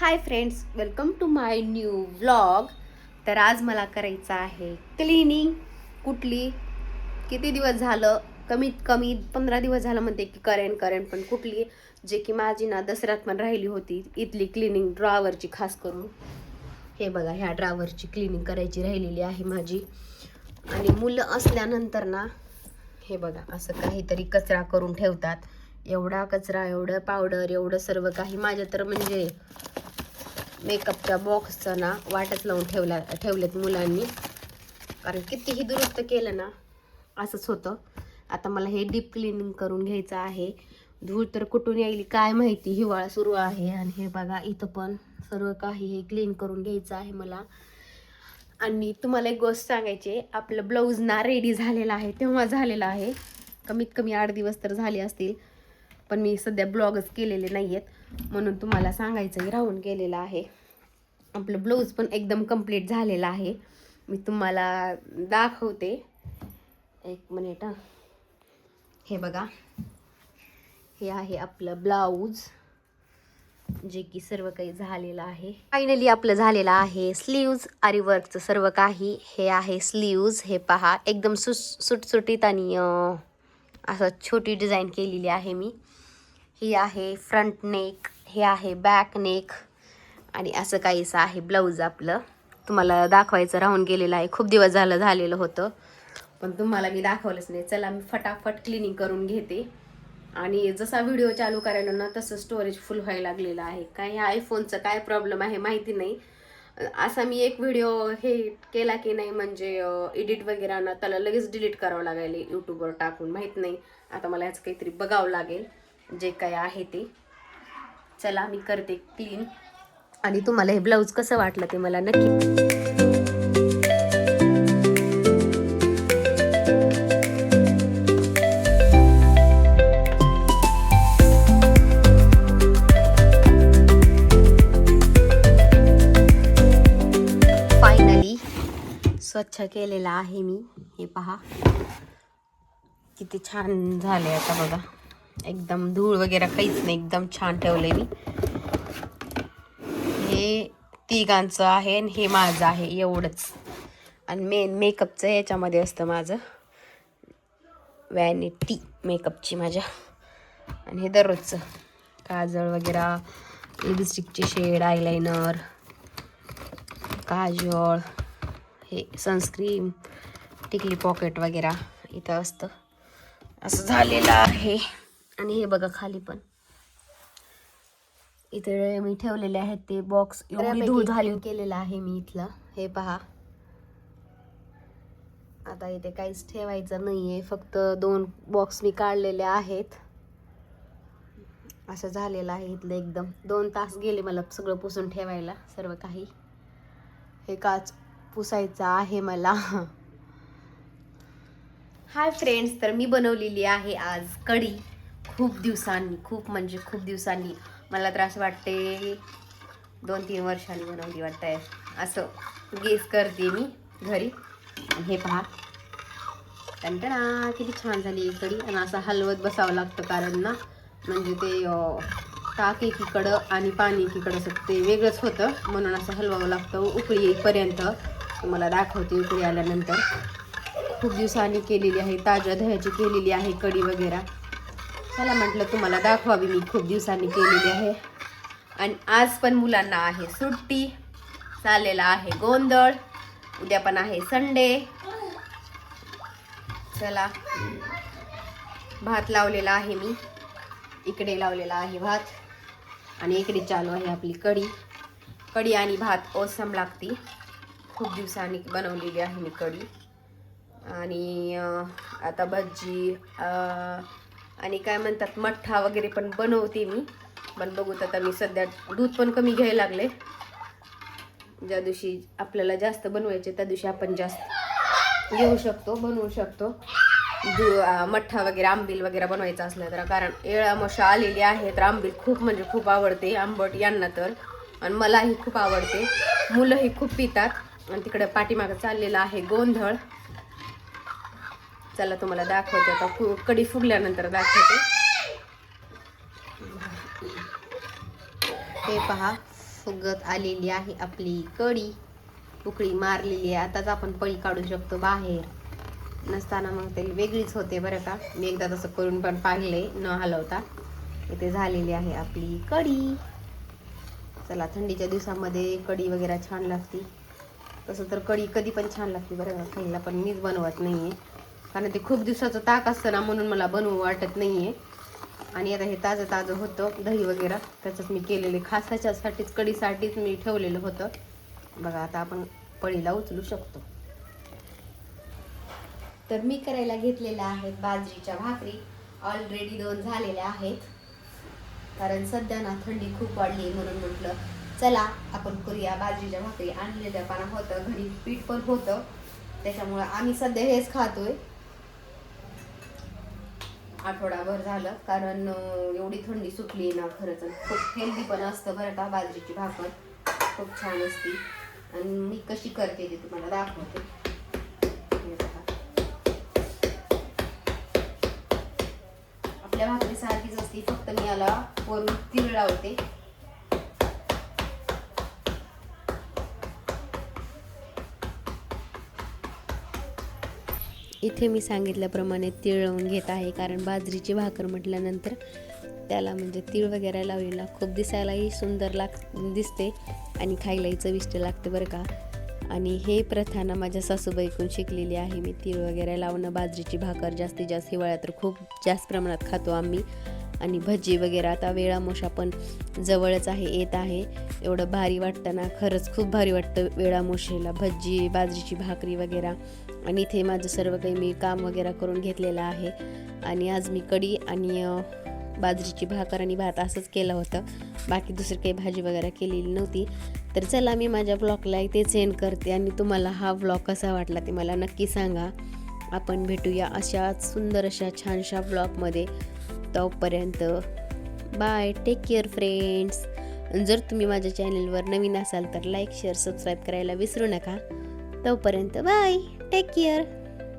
Hi friends welcome to my new vlog तर आज मला करायचं आहे क्लिनिंग कुठली? किती दिवस झालं? कमीत कमी पंधरा दिवस झालं म्हणते की करेन करेन पण कुठली? जे की माझी ना दसऱ्यात पण राहिली होती इथली क्लिनिंग ड्रॉवरची खास करून. हे बघा ह्या ड्रॉवरची क्लिनिंग करायची राहिलेली आहे माझी. आणि मुलं असल्यानंतर ना हे बघा असं काहीतरी कचरा करून ठेवतात. एवढा कचरा एवढं पावडर एवढं सर्व काही माझ्या तर म्हणजे मेकअपच्या बॉक्सचं ना वाटच लावून ठेवला ठेवलेत मुलांनी. कारण कितीही दुरुस्त केलं ना असंच होतं. आता मला हे डीप क्लिनिंग करून घ्यायचं आहे. धूळ तर कुठून येईल काय माहिती? हिवाळा सुरू आहे आणि हे बघा इथं पण सर्व काही हे क्लीन करून घ्यायचं आहे मला. आणि तुम्हाला एक गोष्ट सांगायची आहे, आपलं ब्लाऊज ना रेडी झालेला आहे तेव्हा झालेला आहे. कमीत कमी आठ दिवस तर झाले असतील पण मी सध्या ब्लॉगच केलेले नाही आहेत म्हणून तुम्हाला सांगायचंही राहून गेलेलं आहे. आपलं ब्लाऊज पण एकदम कंप्लीट झालेलं आहे. मी तुम्हाला दाखवते. एक मिनिट हे. बघा. हे आहे आपलं ब्लाऊज जे की सर्व काही झालेलं आहे. फायनली आपलं झालेलं आहे स्लीव्ज आरी वर्कचं सर्व काही हे आहे स्लीव्ज हे पहा एकदम सु सुटसुटीत आणि असं छोटी डिझाईन केलेली आहे मी. ही आहे फ्रंट नेक हे आहे बॅक नेक आणि असं काहीसं आहे ब्लाऊज आपलं. तुम्हाला दाखवायचं राहून गेलेलं आहे. खूप दिवस झालं झालेलं होतं. पण तुम्हाला मी दाखवलंच नाही. चला मी फटाफट क्लिनिंग करून घेते. आणि जसा व्हिडिओ चालू करायला ना तसं स्टोरेज फुल व्हायला लागलेलं आहे. काय ह्या आयफोनचं काय प्रॉब्लेम आहे माहिती नाही. असा मी एक व्हिडिओ हे केला की नाही म्हणजे एडिट वगैरे ना त्याला लगेच डिलीट करावं लागेल यूट्यूबवर टाकून. माहीत नाही. आता मला याचं काहीतरी बघावं लागेल. जे काय आहे ते. चला मी करते क्लीन आणि तुम्हाला हे ब्लाऊज कसं वाटलं ते मला नक्की फायनली स्वच्छ केलेला आहे मी. हे पहा. किती छान झाले आता बघा. एकदम धूळ वगैरे काहीच नाही. एकदम छान ठेवले मी. हे तिघांचं आहे आणि हे माझं आहे एवढंच. आणि मेन मेकअपचं याच्यामध्ये असतं माझं. वॅनिटी मेकअपची माझ्या. आणि हे दररोजचं. काजळ वगैरे लिपस्टिकचे शेड आयलायनर काजळ हे सनस्क्रीम टिकली पॉकेट वगैरे इथं असतं. असं झालेलं आहे. आणि हे बघा खाली पण. इथे मी ठेवलेले आहेत ते बॉक्स एवढी धूळ झाली केलेलं आहे मी इथलं. हे पहा. आता इथे काहीच ठेवायचं नाहीये. फक्त दोन बॉक्स मी काढलेले आहेत. असं झालेलं आहे इथलं एकदम. दोन तास गेले मला सगळं पुसून ठेवायला. सर्व काही. हे काच पुसायचं आहे मला. हाय फ्रेंड्स तर मी बनवलेली आहे आज कढी. खूप दिवसांनी खूप म्हणजे खूप दिवसांनी मला तर असं वाटते. दोन तीन वर्षांनी बनवली वाटतंय. असं गेस करते मी घरी. हे पहा. टणटणा किती छान झाली ही आणि असं हलवत बसावं लागतं कारण ना म्हणजे ते टाक एकीकडं आणि पाणी एकीकडं असं ते वेगळंच होतं. म्हणून असं हलवावं लागतं. उकळी येईपर्यंत. तुम्हाला दाखवते उकळी आल्यानंतर. खूप दिवसांनी केलेली आहे. ताज्या दह्याची केलेली आहे कढी वगैरे. चला म्हटलं तुम्हाला दाखवावी मी खूप दिवसांनी केलेली आहे. आणि आज पण मुलांना आहे सुट्टी चाललेला आहे गोंधळ उद्या पण आहे संडे. चला भात लावलेला आहे मी इकडे लावलेला आहे भात. आणि इकडे चालू आहे आपली कढी. कढी आणि भात ओसम लागती. खूप दिवसांनी बनवलेली आहे मी कढी. आणि आता भजी आणि काय म्हणतात मठ्ठा वगैरे पण बनवते मी. पण बघूत आता मी सध्या दूध पण कमी घ्यायला लागले. ज्या दिवशी आपल्याला जास्त बनवायचे त्या दिवशी आपण जास्त घेऊ शकतो बनवू शकतो. दू मठ्ठा वगैरे आंबील वगैरे बनवायचं असलं तर कारण येळा मशा आलेली आहे तर आंबील खूप म्हणजे खूप आवडते. आंबट यांना तर. आणि मलाही खूप आवडते. मुलंही खूप पितात. आणि तिकडे पाठीमागं चाललेलं आहे गोंधळ. चला तुम्हाला दाखवते आता. कडी फुगल्यानंतर दाखवते. हे पहा फुगत आलेली आहे आपली कढी. उकळी मारलेली आहे. आताच आपण पळी काढू शकतो बाहेर. नसताना मग ते वेगळीच होते बरं का. मी एकदा तसं करून पण पाहिले न हलवता. इथे झालेली आहे आपली कढी. चला थंडीच्या दिवसामध्ये कढी वगैरे छान लागती. तसं तर कढी कधी पण छान लागते बरं का. खायला पण मीच बनवत नाही आहे कारण ते खूप दिवसाचं ताक असतं ना म्हणून मला बनवू वाटत नाही आहे आणि आता हे ताजं ताजं होतं दही वगैरे. त्याचंच मी केलेले खास ह्याच्यासाठीच मी ठेवलेलं होतं. बघा आता आपण पळीला उचलू शकतो. तर मी करायला घेतलेल्या आहेत बाजरीच्या भाकरी. ऑलरेडी दोन झालेल्या आहेत. कारण सध्या ना थंडी खूप वाढली आहे म्हणून म्हटलं चला आपण करूया बाजरीच्या भाकरी. आणलेल्या पाना होतं घरी पीठ पण होतं. त्याच्यामुळं आम्ही सध्या हेच खातोय. आठवडाभर झालं. कारण एवढी थंडी सुटली ना खरंच खूप हेल्दी पण असतं बरं का बाजरीची भाकर. खूप छान असते. आणि मी कशी करते ते तुम्हाला दाखवते. आपल्या भाकरी सारखीच असते फक्त मी याला वरून तीळ लावते. इथे मी सांगितल्याप्रमाणे तीळ लावून घेत आहे कारण बाजरीची भाकर म्हटल्यानंतर त्याला म्हणजे तीळ वगैरे लावलेला खूप दिसायलाही सुंदर लाग दिसते आणि खायलाही चविष्ट लागते बरं का. आणि हे प्रथा ना माझ्या सासूबाईकडून शिकलेली आहे. मी तीळ वगैरे लावणं बाजरीची भाकर जास्तीत जास्त हिवाळ्यात तर खूप जास्त प्रमाणात खातो आम्ही. आणि भजी वगैरे. आता वेळामोशा पण जवळच आहे येत आहे. एवढं भारी वाटतं ना खरंच खूप भारी वाटतं वेळामोशीला. भजी बाजरीची भाकरी वगैरे. आणि इथे माझं सर्व काही मी काम वगैरे करून घेतलेलं आहे. आणि आज मी कढी आणि बाजरीची भाकर आणि भात असंच केलं होतं. बाकी दुसरी काही भाजी वगैरे केलेली नव्हती. तर चला मी माझ्या ब्लॉगला इथे सेंड करते आणि तुम्हाला हा ब्लॉग कसा वाटला ते मला नक्की सांगा. आपण भेटूया अशाच सुंदर अशा छानशा ब्लॉगमध्ये तोपर्यंत बाय टेक केअर फ्रेंड्स जर तुम्ही माझ्या चॅनलवर नवीन असाल तर लाईक शेअर सबस्क्राईब करायला विसरू नका. तोपर्यंत बाय टेक केअर